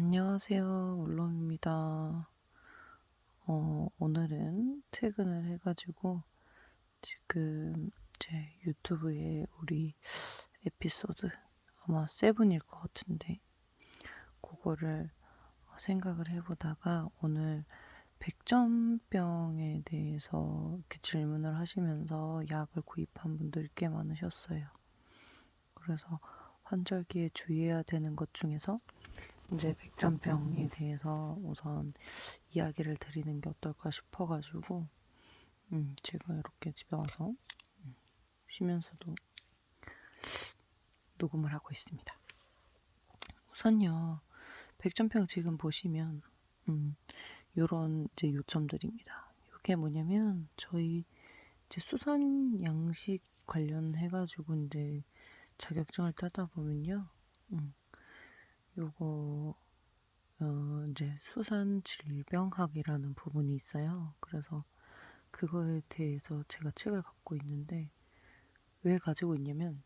안녕하세요. 울롬입니다. 어, 오늘은 퇴근을 해가지고 지금 제 유튜브에 우리 에피소드 아마 세븐일 것 같은데 그거를 생각을 해보다가 오늘 백전병에 대해서 이렇게 질문을 하시면서 약을 구입한 분들이 꽤 많으셨어요. 그래서 환절기에 주의해야 되는 것 중에서 이제 백전병에 대해서 우선 이야기를 드리는 게 어떨까 싶어가지고 음, 제가 이렇게 집에 와서 음, 쉬면서도 녹음을 하고 있습니다. 우선요, 백전병 지금 보시면 음, 요런 이제 요점들입니다. 이게 뭐냐면 저희 이제 수산 양식 관련해가지고 이제 자격증을 따다 보면요, 음, 요거 어, 이제 수산 질병학이라는 부분이 있어요. 그래서 그거에 대해서 제가 책을 갖고 있는데 왜 가지고 있냐면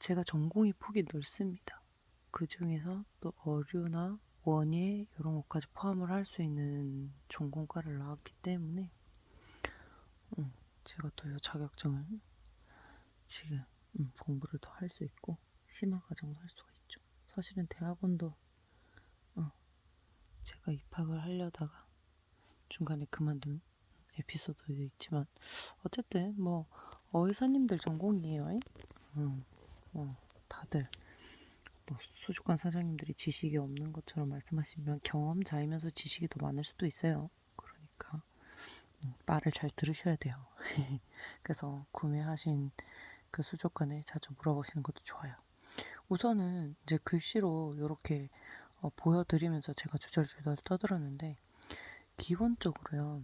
제가 전공이 폭이 넓습니다. 그 중에서 또 어류나 원예 이런 것까지 포함을 할 수 있는 전공과를 나왔기 때문에 음, 제가 또 이 자격증을 지금 음, 공부를 더 할 수 있고 심화 과정도 할 수가 있죠. 사실은 대학원도 어, 제가 입학을 하려다가 중간에 그만둔 에피소드도 있지만 어쨌든 뭐 어의사님들 전공이에요. 음, 뭐 다들 뭐 수족관 사장님들이 지식이 없는 것처럼 말씀하시면 경험자이면서 지식이 더 많을 수도 있어요. 그러니까 음, 말을 잘 들으셔야 돼요. 그래서 구매하신 그 수족관에 자주 물어보시는 것도 좋아요. 우선은 이제 글씨로 이렇게 어, 보여드리면서 제가 주절주절 떠들었는데 기본적으로요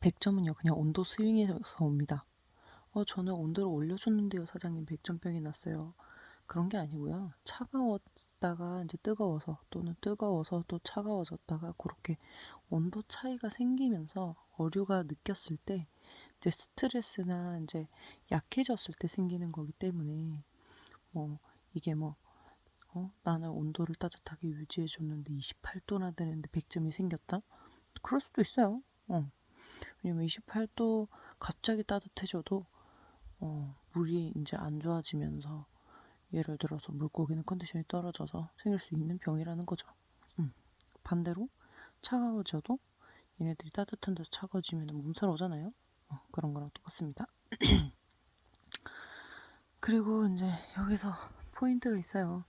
100점은요 그냥 온도 스윙에서 옵니다. 어 저는 온도를 올려줬는데요 사장님. 100점병이 났어요. 그런 게 아니고요. 차가웠다가 이제 뜨거워서 또는 뜨거워서 또 차가워졌다가 그렇게 온도 차이가 생기면서 어류가 느꼈을 때 이제 스트레스나 이제 약해졌을 때 생기는 거기 때문에 뭐 이게 뭐 어? 나는 온도를 따뜻하게 유지해 줬는데 28도나 되는데 100점이 생겼다? 그럴 수도 있어요. 어. 왜냐면 28도 갑자기 따뜻해져도 어, 물이 이제 안 좋아지면서 예를 들어서 물고기는 컨디션이 떨어져서 생길 수 있는 병이라는 거죠. 음. 반대로 차가워져도 얘네들이 따뜻한 데서 차가워지면 몸살 오잖아요. 어, 그런 거랑 똑같습니다. 그리고 이제 여기서 포인트가 있어요.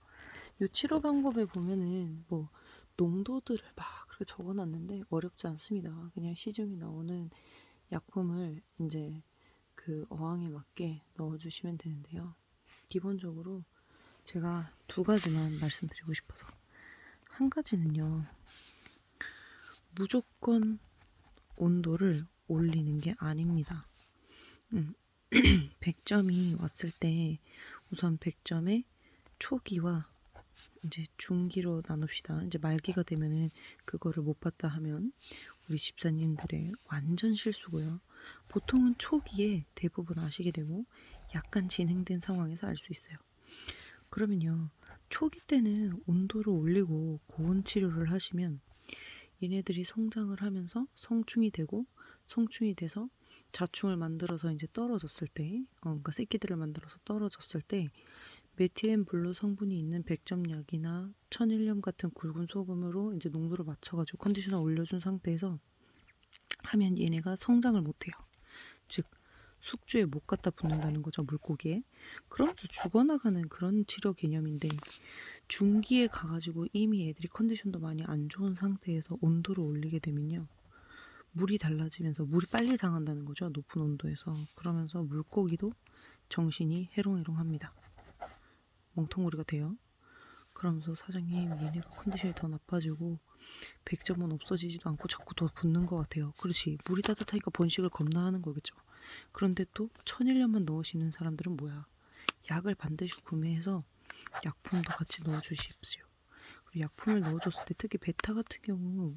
요 치료 방법에 보면은 뭐 농도들을 막 그렇게 적어놨는데 어렵지 않습니다. 그냥 시중에 나오는 약품을 이제 그 어항에 맞게 넣어주시면 되는데요. 기본적으로 제가 두 가지만 말씀드리고 싶어서 한 가지는요. 무조건 온도를 올리는 게 아닙니다. 음, 100점이 왔을 때 우선 100점에 초기와 이제 중기로 나눕시다. 이제 말기가 되면은 그거를 못 봤다 하면 우리 집사님들의 완전 실수고요. 보통은 초기에 대부분 아시게 되고 약간 진행된 상황에서 알 수 있어요. 그러면요. 초기 때는 온도를 올리고 고온 치료를 하시면 얘네들이 성장을 하면서 성충이 되고 성충이 돼서 자충을 만들어서 이제 떨어졌을 때, 어, 그러니까 새끼들을 만들어서 떨어졌을 때 메틸렌 블루 성분이 있는 백점약이나 천일염 같은 굵은 소금으로 이제 농도를 맞춰가지고 컨디셔너 올려준 상태에서 하면 얘네가 성장을 못해요. 즉 숙주에 못 갖다 붙는다는 거죠 물고기에. 그러면서 죽어나가는 그런 치료 개념인데 중기에 가가지고 이미 애들이 컨디션도 많이 안 좋은 상태에서 온도를 올리게 되면요. 물이 달라지면서 물이 빨리 상한다는 거죠. 높은 온도에서. 그러면서 물고기도 정신이 해롱해롱합니다. 멍텅구리가 돼요. 그러면서 사장님 얘네가 컨디션이 더 나빠지고 100점은 없어지지도 않고 자꾸 더 붙는 것 같아요. 그렇지 물이 따뜻하니까 번식을 겁나 하는 거겠죠. 그런데 또 천일염만 넣으시는 사람들은 뭐야? 약을 반드시 구매해서 약품도 같이 넣어주십시오. 그리고 약품을 넣어줬을 때 특히 베타 같은 경우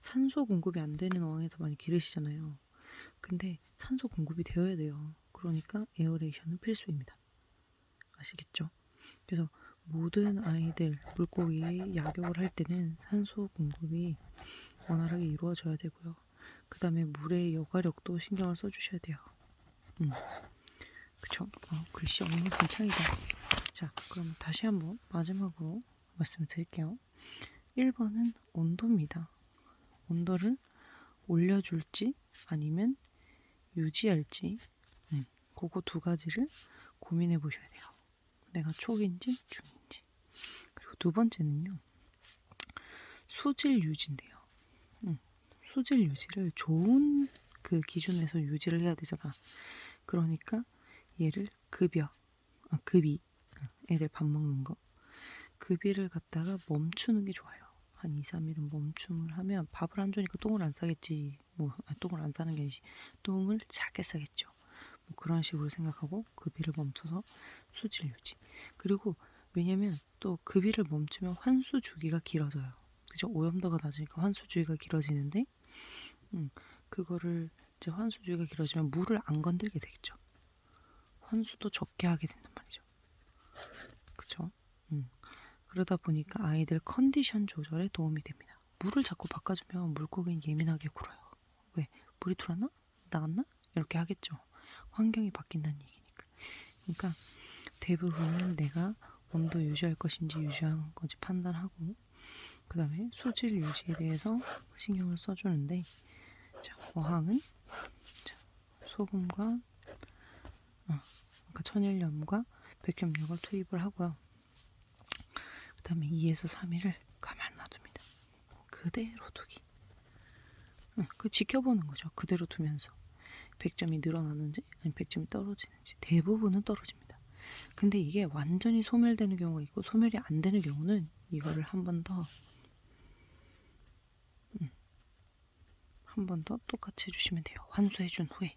산소 공급이 안 되는 어항에서 많이 기르시잖아요. 근데 산소 공급이 되어야 돼요. 그러니까 에어레이션은 필수입니다. 아시겠죠? 그래서 모든 아이들 물고기 약육을 할 때는 산소 공급이 원활하게 이루어져야 되고요. 그 다음에 물의 여과력도 신경을 써주셔야 돼요. 음. 그쵸? 어, 글씨 엉망진창이다. 자, 그럼 다시 한번 마지막으로 말씀드릴게요. 1번은 온도입니다. 온도를 올려줄지 아니면 유지할지 음, 그거 두 가지를 고민해 보셔야 돼요. 내가 초기인지 중인지. 그리고 두 번째는요. 수질 유지인데요. 음, 수질 유지를 좋은 그 기준에서 유지를 해야 되잖아. 그러니까 얘를 급여, 아, 급이, 어, 애들 밥 먹는 거. 급이를 갖다가 멈추는 게 좋아요. 한 2, 3일은 멈춤을 하면 밥을 안 주니까 똥을 안 싸겠지. 뭐, 아, 똥을 안 싸는 게 아니지. 똥을 작게 싸겠죠. 뭐 그런 식으로 생각하고 급이를 멈춰서 수질 유지. 그리고 왜냐면 또 급이를 멈추면 환수 주기가 길어져요. 그죠? 오염도가 낮으니까 환수 주기가 길어지는데, 음, 그거를 이제 환수 주기가 길어지면 물을 안 건들게 되겠죠. 환수도 적게 하게 된단 말이죠. 그쵸? 음. 그러다 보니까 아이들 컨디션 조절에 도움이 됩니다. 물을 자꾸 바꿔주면 물고기는 예민하게 굴어요. 왜? 물이 들어왔나? 나갔나? 이렇게 하겠죠. 환경이 바뀐다는 얘기니까. 그러니까 대부분은 내가 온도 유지할 것인지 유지한 건지 판단하고 그 다음에 수질 유지에 대해서 신경을 써주는데 자, 어항은 자, 소금과 어, 그러니까 천일염과 백염력을 투입을 하고요. 그 다음에 2에서 3일을 가만 놔둡니다. 그대로 두기. 응, 그 지켜보는 거죠. 그대로 두면서. 100점이 늘어나는지 아니면 100점이 떨어지는지 대부분은 떨어집니다. 근데 이게 완전히 소멸되는 경우가 있고 소멸이 안 되는 경우는 이거를 한 번 더 음, 한번 더 똑같이 해주시면 돼요. 환수해준 후에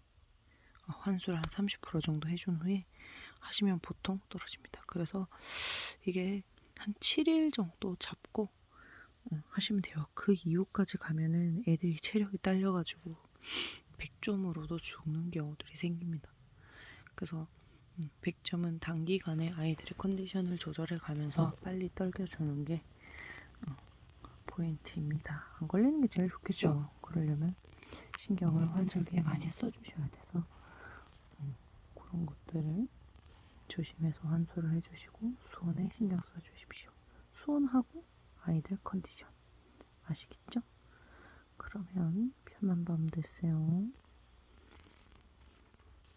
어, 환수를 한 30% 정도 해준 후에 하시면 보통 떨어집니다. 그래서 이게 한 7일 정도 잡고 어, 하시면 돼요. 그 이후까지 가면은 애들이 체력이 딸려가지고 100점으로도 죽는 경우들이 생깁니다. 그래서 100점은 단기간에 아이들의 컨디션을 조절해 가면서 빨리 떨겨주는 게 어, 포인트입니다. 안 걸리는 게 제일 좋겠죠. 그러려면 신경을 환절기에 많이 써주셔야 돼서 음, 그런 것들을 조심해서 환수를 해주시고 수온에 신경 써주십시오. 수온하고 아이들 컨디션 아시겠죠? 그러면 편한 밤 되세요.